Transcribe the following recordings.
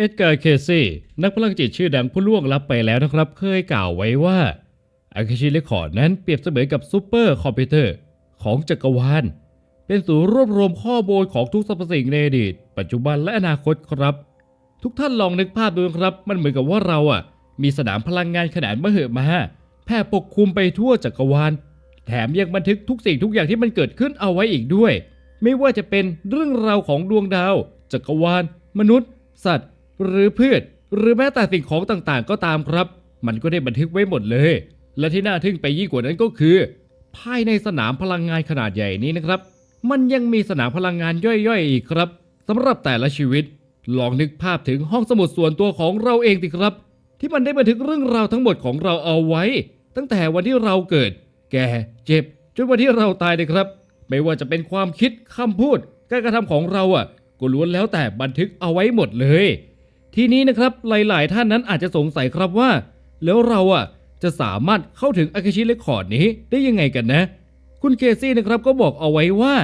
เอ็ดการ์เคซี่นักพลังจิตชื่อดังผู้ล่วงลับไปแล้วนะครับ เคยกล่าวไว้ว่าอาคาชิเรคอร์ดนั้นเปรียบเสมือนกับซูเปอร์คอมพิวเตอร์ของจักรวาล เป็นศูนย์รวบรวมข้อมูลของทุกสรรพสิ่งในอดีต ปัจจุบันและอนาคตครับ ทุกท่านลองนึกภาพดูนะครับ มันเหมือนกับว่าเราอะ มีสนามพลังงานขนาดมหึมาแผ่ปกคลุมไปทั่วจักรวาล แถมยังบันทึกทุกสิ่งทุกอย่างที่มันเกิดขึ้นเอาไว้อีกด้วย ไม่ว่าจะเป็นเรื่องราวของดวงดาว จักรวาล มนุษย์ สัตว์ หรือพืช หรือแม้แต่สิ่งของต่างๆ ก็ตามครับ มันก็ได้บันทึกไว้หมดเลย และที่น่าทึ่งไปยิ่งกว่านั้นก็คือ ภายในสนามพลังงานขนาดใหญ่นี้นะครับ มันยังมีสนามพลังงานย่อยๆ อีกครับสำหรับแต่ละชีวิต ลองนึกภาพถึงห้องสมุดส่วนตัวของเราเองสิครับ ที่มันได้บันทึกเรื่องราวทั้งหมดของเราเอาไว้ ตั้งแต่วันที่เราเกิด แก่เจ็บจนวันที่เราตายเลยครับ ไม่ว่าจะเป็นความคิดคำพูด การกระทำของเราอะก็ล้วนแล้วแต่บันทึกเอาไว้หมดเลย ทีนี้นะครับหลาย ๆ ท่านนั้นอาจจะสงสัยครับว่า แล้วเราอะจะสามารถเข้าถึงอาคาชิเรคคอร์ดนี้ได้ยังไงกันนะ คุณเคซี่นะครับก็บอกเอาไว้ว่า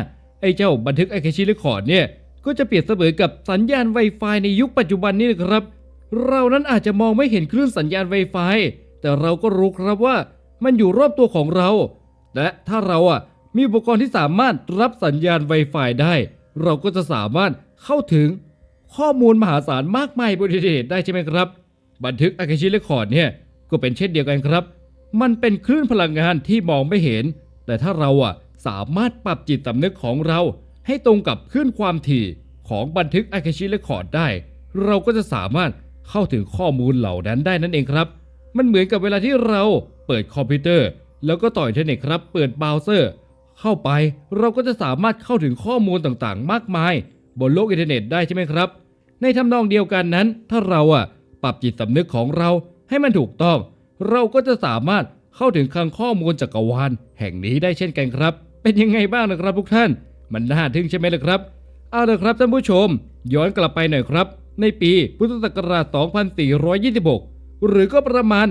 ไอ้เจ้าบันทึกอาคาชิเรคคอร์ดเนี่ยก็จะเปรียบเสมอกับสัญญาณ Wi-Fi ในยุคปัจจุบันนี้นะครับ เรานั้นอาจจะมองไม่เห็นคลื่นสัญญาณ Wi-Fi แต่เราก็รู้ครับว่ามันอยู่รอบตัวของเรา และถ้าเราอะมีอุปกรณ์ที่สามารถรับสัญญาณ Wi-Fi ได้ เราก็จะสามารถเข้าถึง ข้อมูลมหาศาลมากมายบนอินเทอร์เน็ตได้ใช่ไหมครับ บันทึกอาคาชิเรคคอร์ดเนี่ยก็เป็นเช่นเดียวกันครับ มันเป็นคลื่นพลังงานที่มองไม่เห็น แต่ถ้าเราอะสามารถปรับจิตสำนึกของเรา ให้ตรงกับคลื่นความถี่ของบันทึกอาคาชิเรคคอร์ดได้ เราก็จะสามารถเข้าถึงข้อมูลเหล่านั้นได้นั่นเองครับ มันเหมือนกับเวลาที่เราเปิดคอมพิวเตอร์ แล้วก็ต่ออินเทอร์เน็ตครับ เปิดเบราว์เซอร์ เข้าไปเราก็จะสามารถเข้าถึงข้อมูลต่างๆ มากมาย บนโลกอินเทอร์เน็ตได้ใช่ไหมครับ ในทำนองเดียวกันนั้น ถ้าเราอะปรับจิตสำนึกของเราให้มันถูกต้อง เราก็จะสามารถเข้าถึงคลังข้อมูลจักรวาลแห่งนี้ได้เช่นกันครับ เป็นยังไงบ้างนะครับทุกท่าน มันน่าทึ่งใช่ไหมล่ะครับ เอาละครับท่านผู้ชม ย้อนกลับไปหน่อยครับ ในปีพุทธศักราช 2426 หรือก็ประมาณ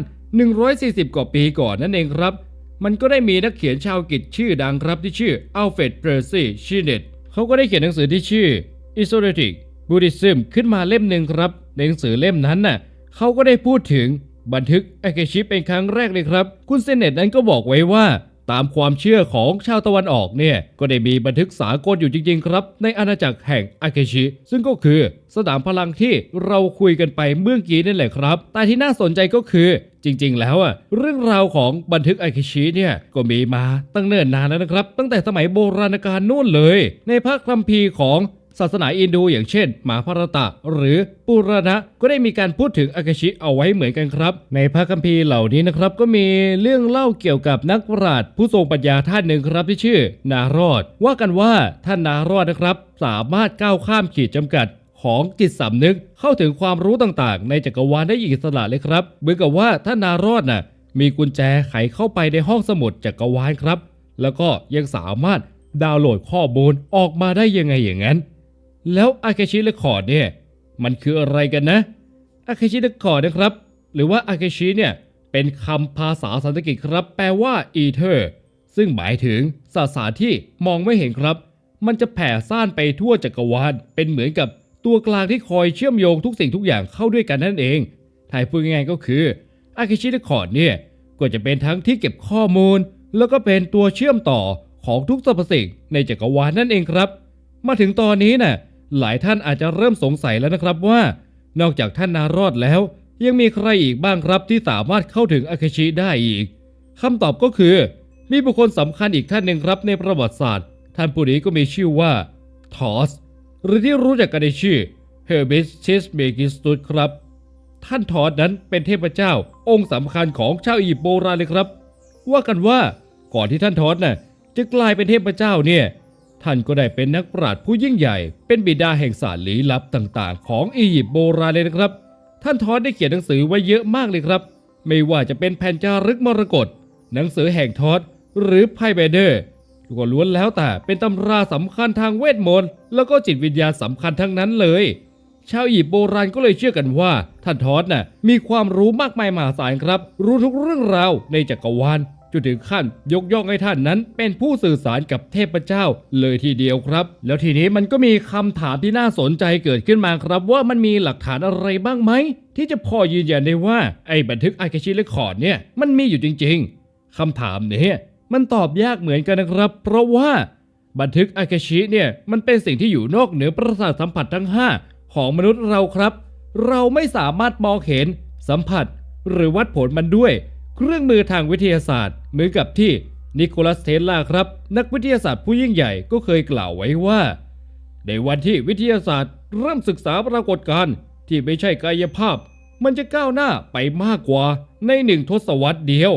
140 กว่าปีก่อนนั่นเองครับ มันก็ได้มีนักเขียนชาวกฤษชื่อดังครับที่ชื่ออัลเฟรดเปอร์ซี่ชีเนตเขาก็ได้เขียนหนังสือที่ชื่อ Esoteric Buddhism ขึ้นมาเล่มหนึ่งครับ ในหนังสือเล่มนั้นน่ะเขาก็ได้พูดถึงบันทึกอเคชิเป็นครั้งแรกเลยครับ คุณเซเนตนั้นก็บอกไว้ว่าตามความเชื่อของชาวตะวันออกเนี่ยก็ได้มีบันทึกสากลอยู่จริง ๆ ครับ ในอาณาจักรแห่งอาเคชิ ซึ่งก็คือสนามพลังที่เราคุยกันไปเมื่อกี้นั่นแหละครับ แต่ที่น่าสนใจก็คือจริง ๆ แล้วอะเรื่องราวของบันทึกอาเคชิเนี่ยก็มีมาตั้งเนิ่นนานแล้วนะครับ ตั้งแต่สมัยโบราณกาลนู่นเลย ในพระคัมภีร์ของ ศาสนาอินดูอย่างเช่นมหาภารตะ หรือปุรณะก็ได้มีการพูดถึงอาคาชิเอาไว้เหมือนกันครับ ในพระคัมภีร์เหล่านี้นะครับก็มีเรื่องเล่าเกี่ยวกับนักปราชญ์ผู้ทรงปัญญาท่านหนึ่งครับที่ชื่อ นารอด ว่ากันว่าท่านนารอดนะครับ สามารถก้าวข้ามขีดจำกัดของจิตสำนึกเข้าถึงความรู้ต่างๆ ในจักรวาลได้อย่างอิสระเลยครับเหมือนกับว่าท่านนารอดน่ะมีกุญแจไขเข้าไปในห้องสมุดจักรวาลครับ แล้วก็ยังสามารถดาวน์โหลดข้อมูลออกมาได้ยังไงอย่างนั้น แล้วอาคาชิเรคคอร์ดเนี่ยมันคืออะไรกันนะอาคาชิเรคคอร์ดนะครับ หรือว่าอาคาชิเนี่ยเป็นคำภาษาสันสกฤตครับ แปลว่า ether ซึ่งหมายถึงสสารที่มองไม่เห็นครับ มันจะแผ่ซ่านไปทั่วจักรวาลเป็นเหมือนกับตัวกลางที่คอยเชื่อมโยงทุกสิ่งทุกอย่างเข้าด้วยกันนั่นเองถ้าให้พูดง่ายๆก็คืออาคาชิเรคคอร์ดเนี่ยก็จะเป็นทั้งที่เก็บข้อมูล แล้วก็เป็นตัวเชื่อมต่อของทุกสรรพสิ่งในจักรวาลนั่นเองครับ มาถึงตอนนี้น่ะ หลายท่านอาจจะเริ่มสงสัยแล้วนะครับว่า นอกจากท่านนารอดแล้ว ยังมีใครอีกบ้างครับที่สามารถเข้าถึงอาคาชิได้อีกคำตอบก็คือ มีบุคคลสำคัญอีกท่านหนึ่งครับในประวัติศาสตร์ ท่านผู้นี้ก็มีชื่อว่าทอสหรือที่รู้จักกันในชื่อเฮอร์บิสชิสเมกิสตุสครับ ท่านทอสนั้นเป็นเทพเจ้าองค์สำคัญของชาวอียิปต์โบราณเลยครับ ว่ากันว่าก่อนที่ท่านทอสน่ะจะกลายเป็นเทพเจ้าเนี่ย ท่านก็ได้เป็นนักปราชญ์ผู้ยิ่งใหญ่ เป็นบิดาแห่งศาสตร์ลี้ลับต่างๆ ของอียิปต์โบราณเลยนะครับ ท่านทอสได้เขียนหนังสือไว้เยอะมากเลยครับ ไม่ว่าจะเป็นแผ่นจารึกมรกตหนังสือแห่งทอสหรือไพ่เบเดอร์ก็ล้วนแล้วแต่เป็นตำราสำคัญทางเวทมนต์แล้วก็จิตวิญญาณสำคัญทั้งนั้นเลย ชาวอียิปต์โบราณก็เลยเชื่อกันว่า ท่านทอสน่ะมีความรู้มากมายมหาศาลครับ รู้ทุกเรื่องราวในจักรวาลจนถึงขั้นยกย่องให้ท่านนั้น เป็นผู้สื่อสารกับเทพเจ้าเลยทีเดียวครับ แล้วทีนี้มันก็มีคำถามที่น่าสนใจเกิดขึ้นมาครับ ว่ามันมีหลักฐานอะไรบ้างไหม ที่จะพอยืนยันได้ว่าไอ้บันทึกอาคาชิเรคคอร์ดเนี่ยมันมีอยู่จริง ๆคำถามเนี้มันตอบยากเหมือนกันนะครับ เพราะว่าบันทึกอาคาชิเนี่ยมันเป็นสิ่งที่อยู่นอกเหนือประสาทสัมผัสทั้ง 5 ของมนุษย์เราครับ เราไม่สามารถมองเห็นสัมผัส หรือวัดผลมันด้วย เครื่องมือทางวิทยาศาสตร์ เหมือนกับที่นิโคลัสเทสลาครับ นักวิทยาศาสตร์ผู้ยิ่งใหญ่ก็เคยกล่าวไว้ว่า ในวันที่วิทยาศาสตร์เริ่มศึกษาปรากฏการณ์ที่ไม่ใช่กายภาพ มันจะก้าวหน้าไปมากกว่าในหนึ่งทศวรรษเดียว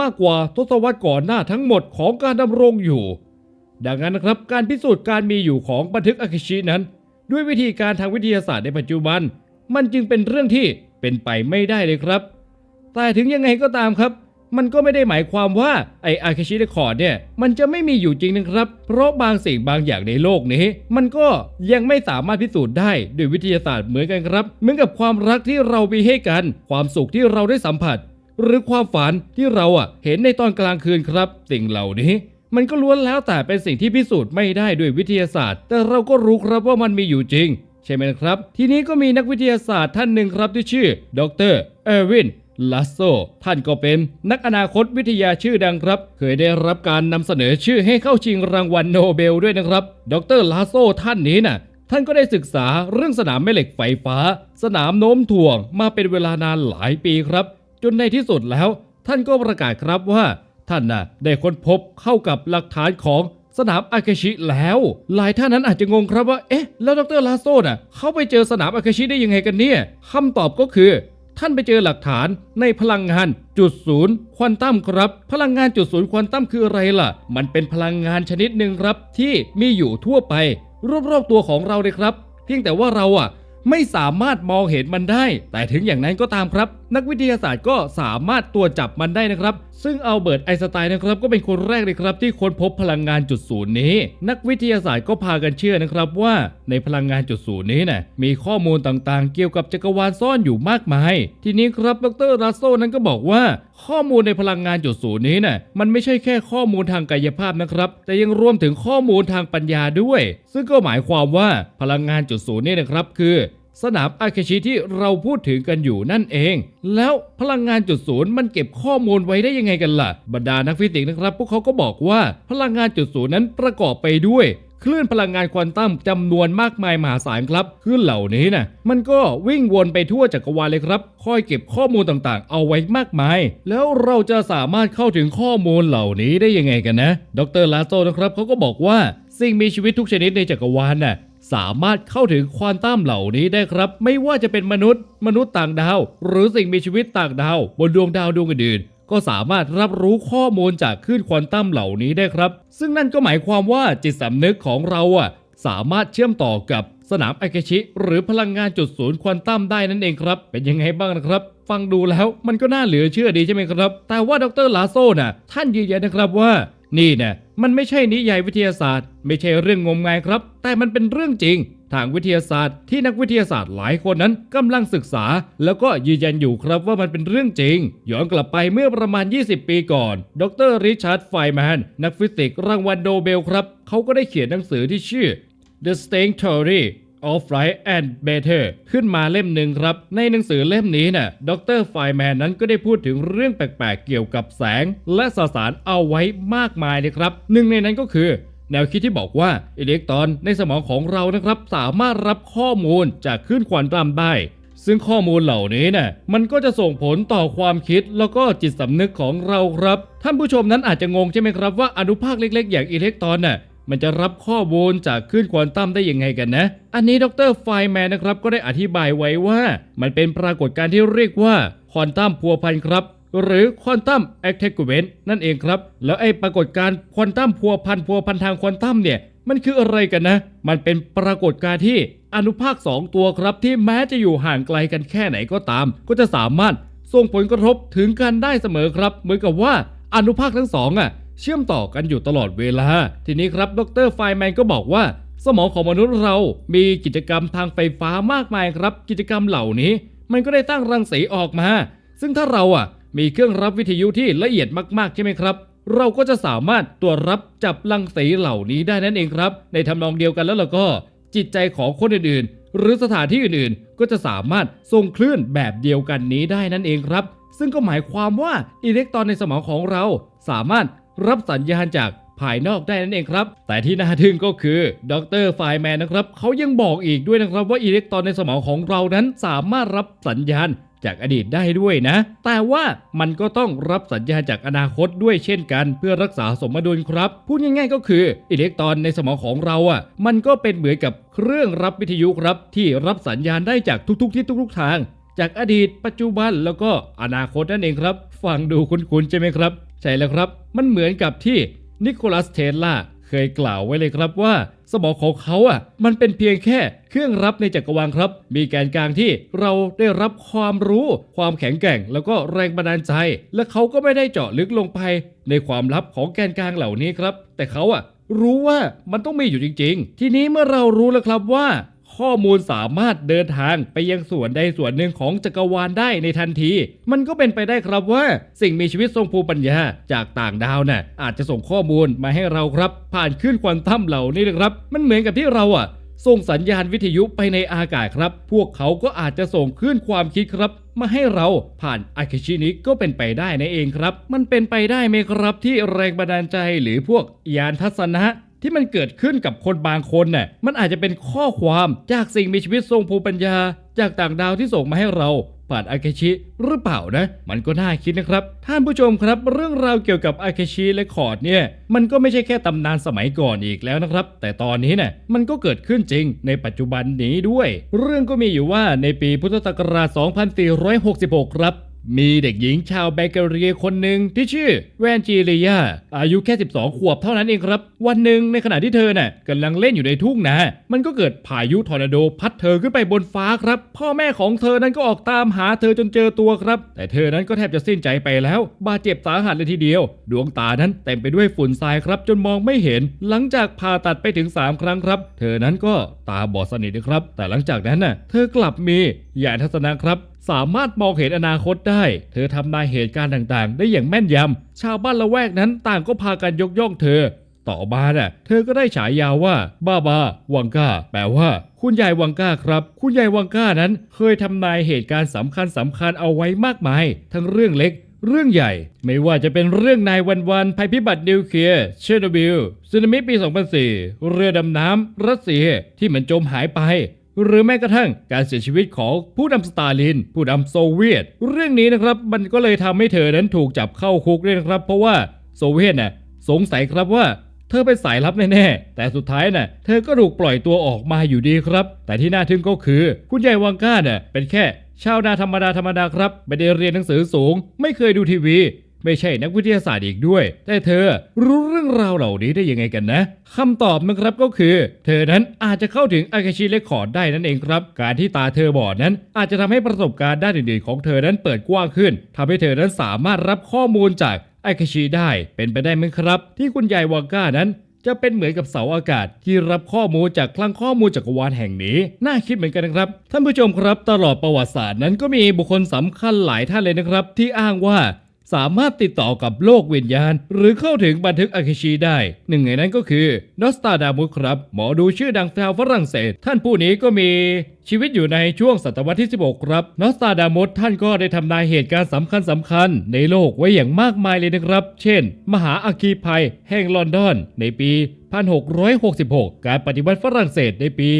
มากกว่าทศวรรษก่อนหน้าทั้งหมดของการดำรงอยู่ ดังนั้นนะครับการพิสูจน์การมีอยู่ของบันทึกอาคิชินั้น ด้วยวิธีการทางวิทยาศาสตร์ในปัจจุบัน มันจึงเป็นเรื่องที่เป็นไปไม่ได้เลยครับ แต่ถึงยังไงก็ตามครับ มันก็ไม่ได้หมายความว่าไออาคาชิเรคอร์ดเนี่ย มันจะไม่มีอยู่จริงนะครับ เพราะบางสิ่งบางอย่างในโลกนี้ มันก็ยังไม่สามารถพิสูจน์ได้ด้วยวิทยาศาสตร์เหมือนกันครับ เหมือนกับความรักที่เรามีให้กัน ความสุขที่เราได้สัมผัส หรือความฝันที่เราอะเห็นในตอนกลางคืนครับ สิ่งเหล่านี้มันก็ล้วนแล้วแต่เป็นสิ่งที่พิสูจน์ไม่ได้ด้วยวิทยาศาสตร์ แต่เราก็รู้ครับว่ามันมีอยู่จริง ใช่ไหมครับ ทีนี้ก็มีนักวิทยาศาสตร์ท่านหนึ่งครับที่ชื่อ ดรเอวิน ลัสโซท่านก็เป็นนักอนาคตวิทยาชื่อดังครับ เคยได้รับการนำเสนอชื่อให้เข้าชิงรางวัลโนเบลด้วยนะครับ ดรลัสโซท่านนี้น่ะท่านก็ได้ศึกษาเรื่องสนามแม่เหล็กไฟฟ้า สนามโน้มถ่วงมาเป็นเวลานานหลายปีครับ จนในที่สุดแล้ว ท่านก็ประกาศครับว่า ท่านน่ะได้ค้นพบเข้ากับหลักฐานของสนามอาคาชิแล้ว หลายท่านนั้นอาจจะงงครับว่า เอ๊ะ แล้วดรลาโซน่ะเขาไปเจอสนามอาคาชิได้ยังไงกันเนี่ยคำตอบก็คือ ท่านไปเจอหลักฐานในพลังงานจุดศูนย์ควอนตัมครับ พลังงานจุดศูนย์ควอนตัมคืออะไรล่ะ มันเป็นพลังงานชนิดหนึ่งครับ ที่มีอยู่ทั่วไป รอบๆตัวของเราเลยครับ เพียงแต่ว่าเราอะ ไม่สามารถมองเห็นมันได้ แต่ถึงอย่างนั้นก็ตามครับ นักวิทยาศาสตร์ก็สามารถตรวจจับมันได้นะครับ ซึ่งอัลเบิร์ตไอน์สไตน์นะครับ ก็เป็นคนแรกเลยครับ ที่ค้นพบพลังงานจุดศูนย์นี้ นักวิทยาศาสตร์ก็พากันเชื่อนะครับว่าในพลังงานจุดศูนย์นี้นะ่ะมีข้อมูลต่างๆ เกี่ยวกับจักรวาลซ่อนอยู่มากมาย ทีนี้ครับดรรัสโซนั้นก็บอกว่า ข้อมูลในพลังงานจุดศูนย์นี้น่ะมันไม่ใช่แค่ข้อมูลทางกายภาพนะครับ แต่ยังรวมถึงข้อมูลทางปัญญาด้วย ซึ่งก็หมายความว่าพลังงานจุดศูนย์นี้นะครับคือ สนามอาคาชิที่เราพูดถึงกันอยู่นั่นเอง แล้วพลังงานจุดศูนย์มันเก็บข้อมูลไว้ได้ยังไงกันล่ะ บรรดานักฟิสิกส์นะครับ พวกเขาก็บอกว่าพลังงานจุดศูนย์นั้นประกอบไปด้วย คลื่นพลังงานควอนตัมจำนวนมากมายมหาศาลครับคลื่นเหล่านี้นะมันก็วิ่งวนไปทั่วจักรวาลเลยครับ คอยเก็บข้อมูลต่างๆ เอาไว้มากมาย แล้วเราจะสามารถเข้าถึงข้อมูลเหล่านี้ได้ยังไงกันนะ ดรลาโซนะครับเขาก็บอกว่าสิ่งมีชีวิตทุกชนิดในจักรวาลน่ะสามารถเข้าถึงควอนตัมเหล่านี้ได้ครับ ไม่ว่าจะเป็นมนุษย์ มนุษย์ต่างดาว หรือสิ่งมีชีวิตต่างดาว บนดวงดาวดวงอื่น ก็สามารถรับรู้ข้อมูลจากคลื่นควอนตัมเหล่านี้ได้ครับ ซึ่งนั่นก็หมายความว่าจิตสำนึกของเราอะสามารถเชื่อมต่อกับสนามไอาคชิ หรือพลังงานจุดศูนย์ควอนตัมได้นั่นเองครับ เป็นยังไงบ้างนะครับ ฟังดูแล้วมันก็น่าเหลือเชื่อดีใช่ไหมครับ แต่ว่าดรลาโซน่ะท่านยืนยันนะครับว่า นี่นะมันไม่ใช่นิยายวิทยาศาสตร์ ไม่ใช่เรื่องงมงายครับ แต่มันเป็นเรื่องจริง ทางวิทยาศาสตร์ ที่นักวิทยาศาสตร์หลายคนนั้นกำลังศึกษา แล้วก็ยืนยันอยู่ครับว่ามันเป็นเรื่องจริง ย้อนกลับไปเมื่อประมาณ 20 ปีก่อน ดรริชาร์ดไฟแมนนักฟิสิกส์รางวัลโนเบลครับ เขาก็ได้เขียนหนังสือที่ชื่อ The String Theory of Light and Matter ขึ้นมาเล่มหนึ่งครับ ในหนังสือเล่มนี้น่ะดรไฟแมนนั้นก็ได้พูดถึงเรื่องแปลกๆ เกี่ยวกับแสง และสสารเอาไว้มากมายเลยครับ หนึ่งในนั้นก็คือ แนวคิดที่บอกว่าอิเล็กตรอนในสมองของเรานะครับสามารถรับข้อมูลจากคลื่นควอนตัมได้ ซึ่งข้อมูลเหล่านี้น่ะมันก็จะส่งผลต่อความคิดแล้วก็จิตสำนึกของเราครับ ท่านผู้ชมนั้นอาจจะงงใช่ไหมครับว่าอนุภาคเล็ก ๆ อย่างอิเล็กตรอนน่ะมันจะรับข้อมูลจากคลื่นควอนตัมได้ยังไงกันนะ อันนี้ดรไฟแมนนะครับก็ได้อธิบายไว้ว่า มันเป็นปรากฏการณ์ที่เรียกว่าควอนตัมพัวพันครับ หรือควอนตัมแอคเทกเวนนั่นเองครับ แล้วไอ้ปรากฏการณ์ควอนตัมพัวพันพัวพันทางควอนตัมเนี่ยมันคืออะไรกันนะ มันเป็นปรากฏการณ์ที่อนุภาค 2 ตัวครับที่แม้จะอยู่ห่างไกลกันแค่ไหนก็ตาม ก็จะสามารถส่งผลกระทบถึงกันได้เสมอครับ เหมือนกับว่าอนุภาคทั้งสองอะเชื่อมต่อกันอยู่ตลอดเวลา ทีนี้ครับดรไฟแมนก็บอกว่า สมองของมนุษย์เรามีกิจกรรมทางไฟฟ้ามากมายครับ กิจกรรมเหล่านี้ มันก็ได้ตั้งรังสีออกมา ซึ่งถ้าเราอะ มีเครื่องรับวิทยุที่ละเอียดมากๆใช่ไหมครับ เราก็จะสามารถตรวจรับจับรังสีเหล่านี้ได้นั่นเองครับ ในทำนองเดียวกันแล้วเราก็ จิตใจของคนอื่นๆ หรือสถานที่อื่นๆ ก็จะสามารถส่งคลื่นแบบเดียวกันนี้ได้นั่นเองครับ ซึ่งก็หมายความว่าอิเล็กตรอนในสมองของเราสามารถรับสัญญาณจาก ภายนอกได้นั่นเองครับ แต่ที่น่าทึ่งก็คือดรไฟแมนนะครับเขายังบอกอีกด้วยนะครับว่าอิเล็กตรอนในสมองของเรานั้นสามารถรับสัญญาณจากอดีตได้ด้วยนะ แต่ว่ามันก็ต้องรับสัญญาณจากอนาคตด้วยเช่นกัน เพื่อรักษาสมดุลครับ พูดง่ายๆก็คืออิเล็กตรอนในสมองของเราอะ มันก็เป็นเหมือนกับเครื่องรับวิทยุครับ ที่รับสัญญาณได้จากทุกๆที่ทุกๆทาง จากอดีต ปัจจุบันแล้วก็อนาคตนั่นเองครับ ฟังดูคุ้นๆใช่ไหมครับ ใช่แล้วครับ มันเหมือนกับที่ นิโคลัสเทสลาเคยกล่าวไว้เลยครับว่า สมองของเขาอะ มันเป็นเพียงแค่เครื่องรับในจักรวาลครับ มีแกนกลางที่เราได้รับความรู้ ความแข็งแกร่ง แล้วก็แรงบันดาลใจ และเขาก็ไม่ได้เจาะลึกลงไป ในความลับของแกนกลางเหล่านี้ครับ แต่เขาอะรู้ว่ามันต้องมีอยู่จริง ๆ ทีนี้เมื่อเรารู้แล้วครับว่า ข้อมูลสามารถเดินทางไปยังส่วนใดส่วนหนึ่งของจักรวาลได้ในทันที มันก็เป็นไปได้ครับว่า สิ่งมีชีวิตทรงภูมิปัญญาจากต่างดาวน่ะอาจจะส่งข้อมูลมาให้เราครับ ผ่านคลื่นควอนตัมเหล่านี้นะครับ มันเหมือนกับที่เราอะส่งสัญญาณวิทยุไปในอากาศครับ พวกเขาก็อาจจะส่งคลื่นความคิดครับ มาให้เราผ่านอาคิชินิก็เป็นไปได้นั่นเองครับ มันเป็นไปได้ไหมครับที่แรงบันดาลใจหรือพวกยานทัศนะ ที่มันเกิดขึ้นกับคนบางคนน่ะมันอาจจะเป็นข้อความจากสิ่งมีชีวิตทรงภูมิปัญญา จากต่างดาวที่ส่งมาให้เราผ่านอาเคชิหรือเปล่านะ มันก็น่าคิดนะครับ ท่านผู้ชมครับ เรื่องราวเกี่ยวกับอาเคชิและคอร์ดเนี่ยมันก็ไม่ใช่แค่ตำนานสมัยก่อนอีกแล้วนะครับ แต่ตอนนี้เนี่ยมันก็เกิดขึ้นจริงในปัจจุบันนี้ด้วย เรื่องก็มีอยู่ว่าในปีพุทธศักราช 2466 ครับ มีเด็กหญิงชาวแบลแกเรียคนหนึ่งที่ชื่อแวนจีเรียอายุแค่ 12 ขวบเท่านั้นเองครับ วันหนึ่งในขณะที่เธอน่ะกำลังเล่นอยู่ในทุ่งนา มันก็เกิดพายุทอร์นาโดพัดเธอขึ้นไปบนฟ้าครับ พ่อแม่ของเธอนั้นก็ออกตามหาเธอจนเจอตัวครับ แต่เธอนั้นก็แทบจะสิ้นใจไปแล้ว บาดเจ็บสาหัสเลยทีเดียว ดวงตานั้นเต็มไปด้วยฝุ่นทรายครับ จนมองไม่เห็น หลังจากผ่าตัดไปถึง 3 ครั้งครับ เธอนั้นก็ตาบอดสนิทนะครับ แต่หลังจากนั้นน่ะ เธอกลับมีญาณทัศนะครับ สามารถมองเห็นอนาคตได้ เธอทำนายเหตุการณ์ต่างๆ ได้อย่างแม่นยำ ชาวบ้านละแวกนั้นต่างก็พากันยกย่องเธอ ต่อมาน่ะ เธอก็ได้ฉายาว่า บ้าบาวังก้าแปลว่า คุณยายวังก้าครับ คุณยายวังก้านั้น เคยทำนายเหตุการณ์สำคัญสำคัญเอาไว้มากมาย ทั้งเรื่องเล็กเรื่องใหญ่ไม่ว่าจะเป็นเรื่องนายวันวันภัยพิบัตินิวเคลียร์เชอร์โนบิลสึนามิปี 2004 เรือดำน้ำรัสเซียที่มันจมหายไป หรือแม้กระทั่งการเสียชีวิตของผู้นำสตาลิน ผู้นำโซเวียต เรื่องนี้นะครับมันก็เลยทำให้เธอนั้นถูกจับเข้าคุกด้วยนะครับ เพราะว่าโซเวียตน่ะสงสัยครับว่าเธอเป็นสายลับแน่ๆ แต่สุดท้ายน่ะ เธอก็ถูกปล่อยตัวออกมาอยู่ดีครับ แต่ที่น่าทึ่งก็คือ คุณยายวังก้าน่ะเป็นแค่ชาวนาธรรมดาธรรมดาครับ ไม่ได้เรียนหนังสือสูง ไม่เคยดูทีวี ไม่ใช่นักวิทยาศาสตร์อีกด้วย แต่เธอรู้เรื่องราวเหล่านี้ได้ยังไงกันนะคำตอบนะครับก็คือ เธอนั้นอาจจะเข้าถึงอาคาชิเรคคอร์ดได้นั่นเองครับ การที่ตาเธอบอดนั้น อาจจะทำให้ประสบการณ์ด้านอื่นๆของเธอนั้นเปิดกว้างขึ้นทำให้เธอนั้นสามารถรับข้อมูลจากอาคาชิได้เป็นไปได้ไหมครับ ที่คุณยายวังก้านั้นจะเป็นเหมือนกับเสาอากาศ ที่รับข้อมูลจากคลังข้อมูลจักรวาลแห่งนี้ น่าคิดเหมือนกันนะครับ ท่านผู้ชมครับ ตลอดประวัติศาสตร์นั้นก็มีบุคคลสำคัญหลายท่านเลยนะครับ ที่อ้างว่า สามารถติดต่อกับโลกวิญญาณ หรือเข้าถึงบันทึกอาคิชีได้ หนึ่งในนั้นก็คือนอสตาดามุสครับ หมอดูชื่อดังชาวฝรั่งเศส ท่านผู้นี้ก็มีชีวิตอยู่ในช่วงศตวรรษที่ 16 ครับ นอสตาดามุสท่านก็ได้ทำนายเหตุการณ์สำคัญสำคัญๆในโลกไว้อย่างมากมายเลยนะครับ เช่น มหาอาคีภัยแห่งลอนดอนในปี 1666 การปฏิวัติฝรั่งเศสในปี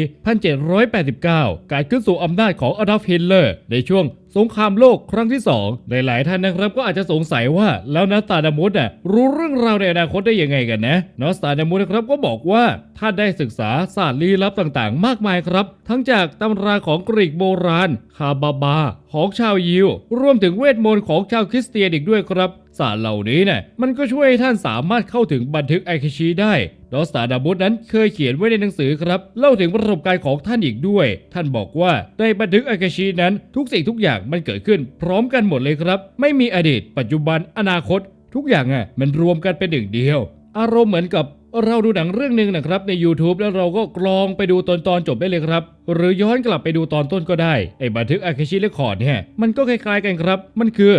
1789 การขึ้นสู่อำนาจของอดอล์ฟฮิตเลอร์ ในช่วงสงครามโลกครั้งที่ 2 หลาย ๆ ท่านนะครับก็อาจจะสงสัยว่าแล้วนัสตาดามุสอะรู้เรื่องราวในอนาคตได้ยังไงกันนะนอสตาดามุสนะครับก็บอกว่าท่านได้ศึกษาศาสตร์ลี้ลับต่าง ๆ มากมายครับ ทั้งจากตำราของกรีกโบราณ คาบาบา ของชาวยิว รวมถึงเวทมนต์ของชาวคริสเตียนอีกด้วยครับ ศาสตร์เหล่านี้เนี่ยมันก็ช่วยให้ท่านสามารถเข้าถึงบันทึกไอคิชิได้ดอสตาดาบุตนั้นเคยเขียนไว้ในหนังสือครับ เล่าถึงประสบการณ์ของท่านอีกด้วย ท่านบอกว่าในบันทึกไอคิชินั้นทุกสิ่งทุกอย่างมันเกิดขึ้น พร้อมกันหมดเลยครับ ไม่มีอดีต ปัจจุบันอนาคต ทุกอย่างอะมันรวมกันเป็นหนึ่งเดียว อารมณ์เหมือนกับเราดูหนังเรื่องหนึ่งนะครับใน YouTube แล้วเราก็กรองไปดูตอนตอนจบได้เลยครับ หรือย้อนกลับไปดูตอนต้นก็ได้ไอ้บันทึกอาคาชิเรคคอร์ดเนี่ยมันก็คล้ายๆกันครับ มันคือ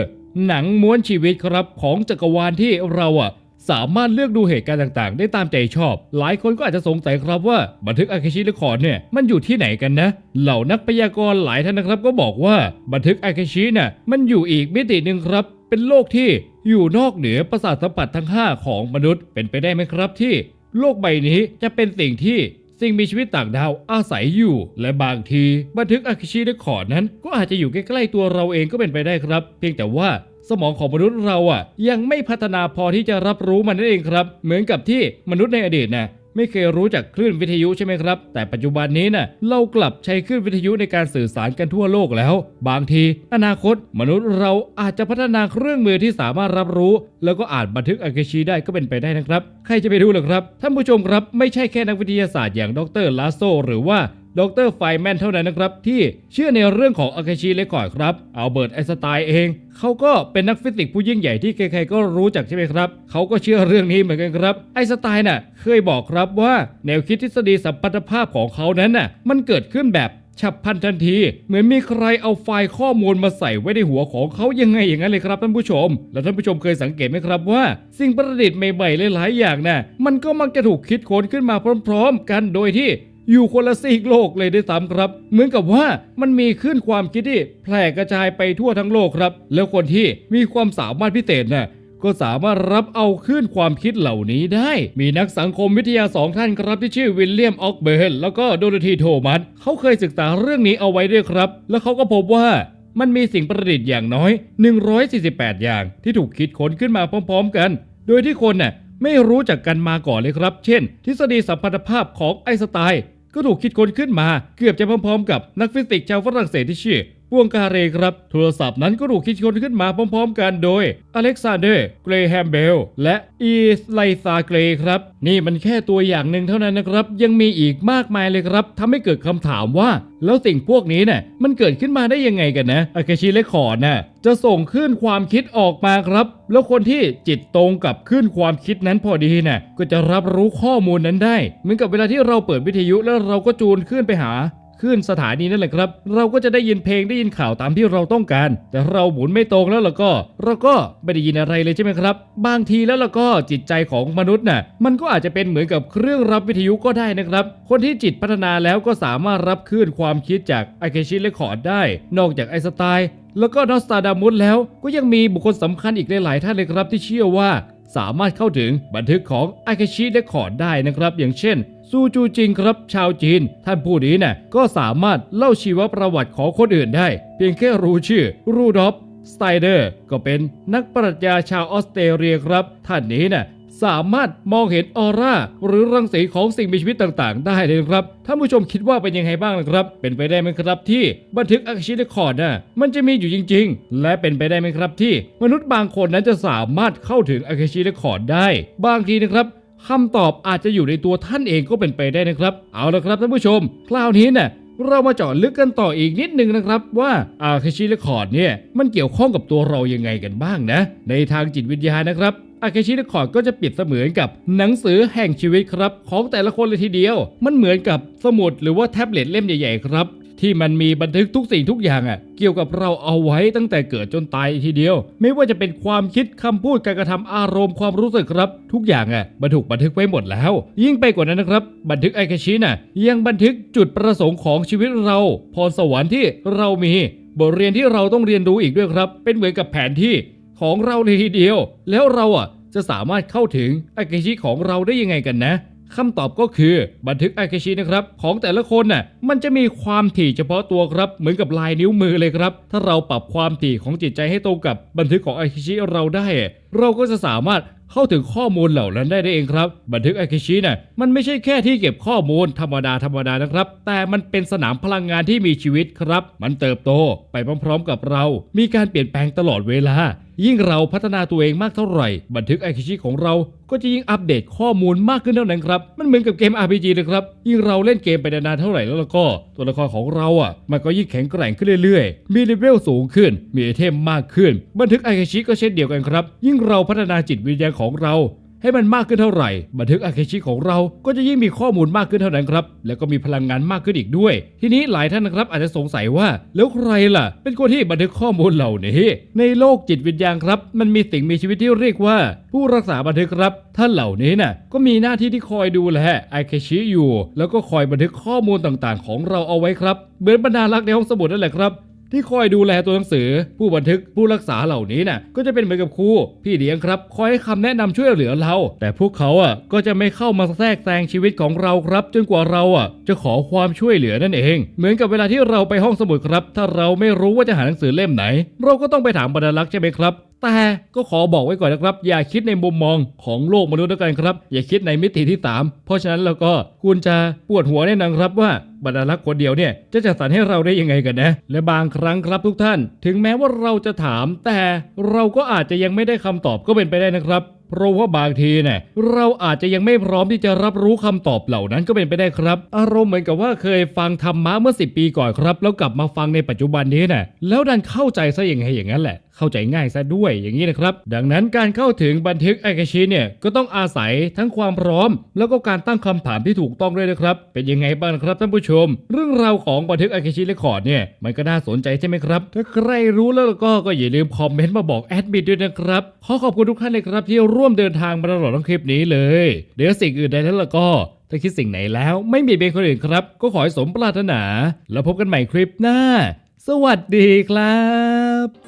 หนังม้วนชีวิตครับของจักรวาลที่เราอะสามารถเลือกดูเหตุการณ์ต่างๆ ได้ตามใจชอบ หลายคนก็อาจจะสงสัยครับว่าบันทึกอาคาชิเรคอร์ดเนี่ยมันอยู่ที่ไหนกันนะ เหล่านักพยากรณ์หลายท่านนะครับก็บอกว่าบันทึกอาคาชิน่ะมันอยู่อีกมิติหนึ่งครับ เป็นโลกที่อยู่นอกเหนือประสาทสัมผัสทั้ง 5 ของมนุษย์เป็นไปได้ไหมครับที่ โลกใบนี้จะเป็นสิ่งที่ สิ่งมีชีวิตต่างดาวอาศัยอยู่ และบางที บันทึกอาคิชิเรคอร์ดนั้น ก็อาจจะอยู่ใกล้ๆตัวเราเองก็เป็นไปได้ครับ เพียงแต่ว่าสมองของมนุษย์เราอะ ยังไม่พัฒนาพอที่จะรับรู้มันนั่นเองครับ เหมือนกับที่มนุษย์ในอดีตนะ ไม่เคยรู้จักคลื่นวิทยุใช่ไหมครับ แต่ปัจจุบันนี้น่ะเรากลับใช้คลื่นวิทยุในการสื่อสารกันทั่วโลกแล้ว บางที อนาคต มนุษย์เราอาจจะพัฒนาเครื่องมือที่สามารถรับรู้ แล้วก็อ่านบันทึกอากิชีได้ก็เป็นไปได้นะครับ ใครจะไปรู้หรอครับท่านผู้ชมครับไม่ใช่แค่นักวิทยาศาสตร์อย่างดรลาโซหรือว่า ดรไฟแมนเท่านั้นนะครับ ที่เชื่อในเรื่องของอาคาชิเลคอร์ดครับอัลเบิร์ตไอน์สไตน์เอง เขาก็เป็นนักฟิสิกส์ผู้ยิ่งใหญ่ที่ใครๆก็รู้จักใช่ไหมครับ เขาก็เชื่อเรื่องนี้เหมือนกันครับ ไอน์สไตน์น่ะเคยบอกครับว่าแนวคิดทฤษฎีสัมพัทธภาพของเขานั้นน่ะมันเกิดขึ้นแบบฉับพลันทันที เหมือนมีใครเอาไฟล์ข้อมูลมาใส่ไว้ในหัวของเขายังไงอย่างนั้นเลยครับท่านผู้ชม แล้วท่านผู้ชมเคยสังเกตไหมครับว่า สิ่งประดิษฐ์ใหม่ๆหลายๆอย่างน่ะมันก็มักจะถูกคิดค้นขึ้นมาพร้อม ๆ กันโดยที่ อยู่คนละซีกโลกเลยด้วยซ้ำครับ เหมือนกับว่ามันมีขึ้นความคิดที่แพร่กระจายไปทั่วทั้งโลกครับ แล้วคนที่มีความสามารถพิเศษน่ะก็สามารถรับเอาขึ้นความคิดเหล่านี้ได้ มีนักสังคมวิทยาสองท่านครับที่ชื่อวิลเลียมออกเบลแล้วก็โดโรธีโทมัสเขาเคยศึกษาเรื่องนี้เอาไว้ด้วยครับ แล้วเขาก็พบว่ามันมีสิ่งประดิษฐ์อย่างน้อย 148 อย่างที่ถูกคิดค้นขึ้นมาพร้อม ๆ กัน โดยที่คนน่ะไม่รู้จักกันมาก่อนเลยครับ เช่น ทฤษฎีสัมพัทธภาพของไอสไตน์ ก็ถูกคิดค้นขึ้นมาเกือบจะพร้อมๆ กับนักฟิสิกส์ชาวฝรั่งเศสที่ชื่อ วงการเรครับ โทรศัพท์นั้นก็ถูกคิดค้นขึ้นมาพร้อมๆ กันโดยอเล็กซานเดอร์เกรแฮมเบลและอีสไลซาเกรครับ นี่มันแค่ตัวอย่างหนึ่งเท่านั้นนะครับ ยังมีอีกมากมายเลยครับทำให้เกิดคำถามว่า แล้วสิ่งพวกนี้เนี่ยมันเกิดขึ้นมาได้ยังไงกันนะอาคาชิเลคอร์ดน่ะจะส่งขึ้นความคิดออกมาครับ แล้วคนที่จิตตรงกับขึ้นความคิดนั้นพอดีน่ะก็จะรับรู้ข้อมูลนั้นได้ เหมือนกับเวลาที่เราเปิดวิทยุแล้วเราก็จูนขึ้นไปหา ขึ้นสถานีนั่นแหละครับ เราก็จะได้ยินเพลงได้ยินข่าวตามที่เราต้องการ แต่เราหมุนไม่ตรงแล้วเราก็ เราก็ไม่ได้ยินอะไรเลยใช่ไหมครับ บางทีแล้วเราก็จิตใจของมนุษย์น่ะมันก็อาจจะเป็นเหมือนกับเครื่องรับวิทยุก็ได้นะครับ คนที่จิตพัฒนาแล้วก็สามารถรับคลื่นความคิดจากไอเคชิเลคอร์ดได้ นอกจากไอสไตล์แล้วก็นอสตาดามุสแล้วก็ยังมีบุคคลสำคัญอีกหลายๆท่านเลยครับที่เชื่อว่า สามารถเข้าถึงบันทึกของไอคชิและคอร์ดได้นะครับ อย่างเช่น ซูจูจิงครับชาวจีน ท่านผู้นี้น่ะก็สามารถเล่าชีวประวัติของคนอื่นได้ เพียงแค่รู้ชื่อ รูดอฟสไตเดอร์ ก็เป็นนักปรัชญาชาวออสเตรเลียครับ ท่านนี้น่ะ สามารถมองเห็นออร่าหรือรังสีของสิ่งมีชีวิตต่างๆ ได้เลยครับท่านผู้ชมคิดว่าเป็นยังไงบ้างนะครับ เป็นไปได้ไหมครับที่บันทึกอาชิเรคอร์ดน่ะมันจะมีอยู่จริง ๆ และเป็นไปได้ไหมครับที่มนุษย์บางคนนั้นจะสามารถเข้าถึงอาชิเรคคอร์ดได้ บางทีนะครับคำตอบอาจจะอยู่ในตัวท่านเองก็เป็นไปได้นะครับ เอาละครับท่านผู้ชม คราวนี้เนี่ย เรามาเจาะลึกกันต่ออีกนิดนึงนะครับว่าอาคาชิเรคคอร์ดเนี่ยมันเกี่ยวข้องกับตัวเรายังไงกันบ้างนะ ในทางจิตวิทยานะครับอาคาชิเรคอร์ดก็จะเปรียบเสมือนกับหนังสือแห่งชีวิตครับ ของแต่ละคนเลยทีเดียว มันเหมือนกับสมุดหรือว่าแท็บเล็ตเล่มใหญ่ๆครับ ที่มันมีบันทึกทุกสิ่งทุกอย่างอะเกี่ยวกับเราเอาไว้ตั้งแต่เกิดจนตายทีเดียว ไม่ว่าจะเป็นความคิดคำพูดการกระทำอารมณ์ความรู้สึกครับ ทุกอย่างอะบันทึกบันทึกไว้หมดแล้ว ยิ่งไปกว่านั้นนะครับบันทึกไอคาชิน่ะยังบันทึกจุดประสงค์ของชีวิตเรา พรสวรรค์ที่เรามีบทเรียนที่เราต้องเรียนรู้อีกด้วยครับ เป็นเหมือนกับแผนที่ของเราเลยทีเดียว แล้วเราอะจะสามารถเข้าถึงไอคาชิของเราได้ยังไงกันนะ คำตอบก็คือบันทึกอาคาชินะครับ ของแต่ละคนน่ะมันจะมีความถี่เฉพาะตัวครับ เหมือนกับลายนิ้วมือเลยครับ ถ้าเราปรับความถี่ของจิตใจให้ตรงกับบันทึกของอาคาชิเราได้ เราก็จะสามารถ เข้าถึงข้อมูลเหล่านั้นได้ได้เองครับ บันทึกอาคาชิน่ะมันไม่ใช่แค่ที่เก็บข้อมูลธรรมดาธรรมดานะครับ แต่มันเป็นสนามพลังงานที่มีชีวิตครับ มันเติบโตไปพร้อมๆกับเรา มีการเปลี่ยนแปลงตลอดเวลา ยิ่งเราพัฒนาตัวเองมากเท่าไหร่ บันทึกไอคิชิของเราก็จะยิ่งอัปเดตข้อมูลมากขึ้นเท่านั้นครับ มันเหมือนกับเกม RPG นะครับ ยิ่งเราเล่นเกมไปนานๆเท่าไหร่แล้วล่ะก็ ตัวละครของเราอะ มันก็ยิ่งแข็งแกร่งขึ้นเรื่อยๆ มีเลเวลสูงขึ้น มีไอเทมมากขึ้น บันทึกไอคิชิก็เช่นเดียวกันครับ ยิ่งเราพัฒนาจิตวิญญาณของเรา ให้มันมากขึ้นเท่าไหร่ บันทึกอาเคชิของเราก็จะยิ่งมีข้อมูลมากขึ้นเท่านั้นครับ แล้วก็มีพลังงานมากขึ้นอีกด้วย ทีนี้หลายท่านนะครับอาจจะสงสัยว่าแล้วใครล่ะ เป็นคนที่บันทึกข้อมูลเหล่านี้ในโลกจิตวิญญาณครับ มันมีสิ่งมีชีวิตที่เรียกว่า ผู้รักษาบันทึกครับท่านเหล่านี้น่ะก็มีหน้าที่ที่คอยดูแลอาเคชิอยู่ แล้วก็คอยบันทึกข้อมูลต่างๆ ของเราเอาไว้ครับเหมือนบรรดาลักษ์ในห้องสมุดนั่นแหละครับ ที่คอยดูแลตัวหนังสือ ผู้บันทึกผู้รักษาเหล่านี้น่ะก็จะเป็นเหมือนกับครูพี่เลี้ยงครับ คอยให้คำแนะนำช่วยเหลือเรา แต่พวกเขาอะก็จะไม่เข้ามาแทรกแซงชีวิตของเราครับ จนกว่าเราอะ จะขอความช่วยเหลือนั่นเอง เหมือนกับเวลาที่เราไปห้องสมุดครับ ถ้าเราไม่รู้ว่าจะหาหนังสือเล่มไหน เราก็ต้องไปถามบรรลักษ์ใช่ไหมครับ แต่ก็ขอบอกไว้ก่อนนะครับ อย่าคิดในมุมมองของโลกมนุษย์ด้วยกันครับ อย่าคิดในมิติที่ 3 เพราะฉะนั้นแล้วก็คุณจะปวดหัวแน่นอนครับว่าบรรลักษ์คนเดียวเนี่ยจะจัดสรรให้เราได้ยังไงกันนะ และบางครั้งครับทุกท่าน ถึงแม้ว่าเราจะถาม แต่เราก็อาจจะยังไม่ได้คำตอบก็เป็นไปได้นะครับเพราะว่าบางทีเนี่ยเราอาจจะยังไม่พร้อมที่จะรับรู้คำตอบเหล่านั้นก็เป็นไปได้ครับ อารมณ์เหมือนกับว่าเคยฟังธรรมะเมื่อ 10 ปีก่อนครับ แล้วกลับมาฟังในปัจจุบันนี้น่ะแล้วดันเข้าใจซะอย่างไงอย่างนั้นแหละ เข้าใจง่ายซะด้วยอย่างนี้นะครับ ดังนั้นการเข้าถึงบันทึกไอคาชิเนี่ยก็ต้องอาศัยทั้งความพร้อม แล้วก็การตั้งคำถามที่ถูกต้องด้วยนะครับ เป็นยังไงบ้างครับท่านผู้ชม เรื่องราวของบันทึกไอคาชิเรคคอร์ดเนี่ยมันก็น่าสนใจใช่ไหมครับ ถ้าใครรู้แล้วก็ก็อย่าลืมคอมเมนต์มาบอกแอดมินด้วยนะครับขอขอบคุณทุกท่านเลยครับที่ร่วมเดินทางมาตลอดทั้งคลิปนี้เลย เดี๋ยวสิ่งอื่นใดนั้นแล้วก็ถ้าคิดสิ่งไหนแล้วไม่มีเบนคนอื่นครับ ก็ขอให้สมปรารถนา แล้วพบกันใหม่คลิปหน้า สวัสดีครับ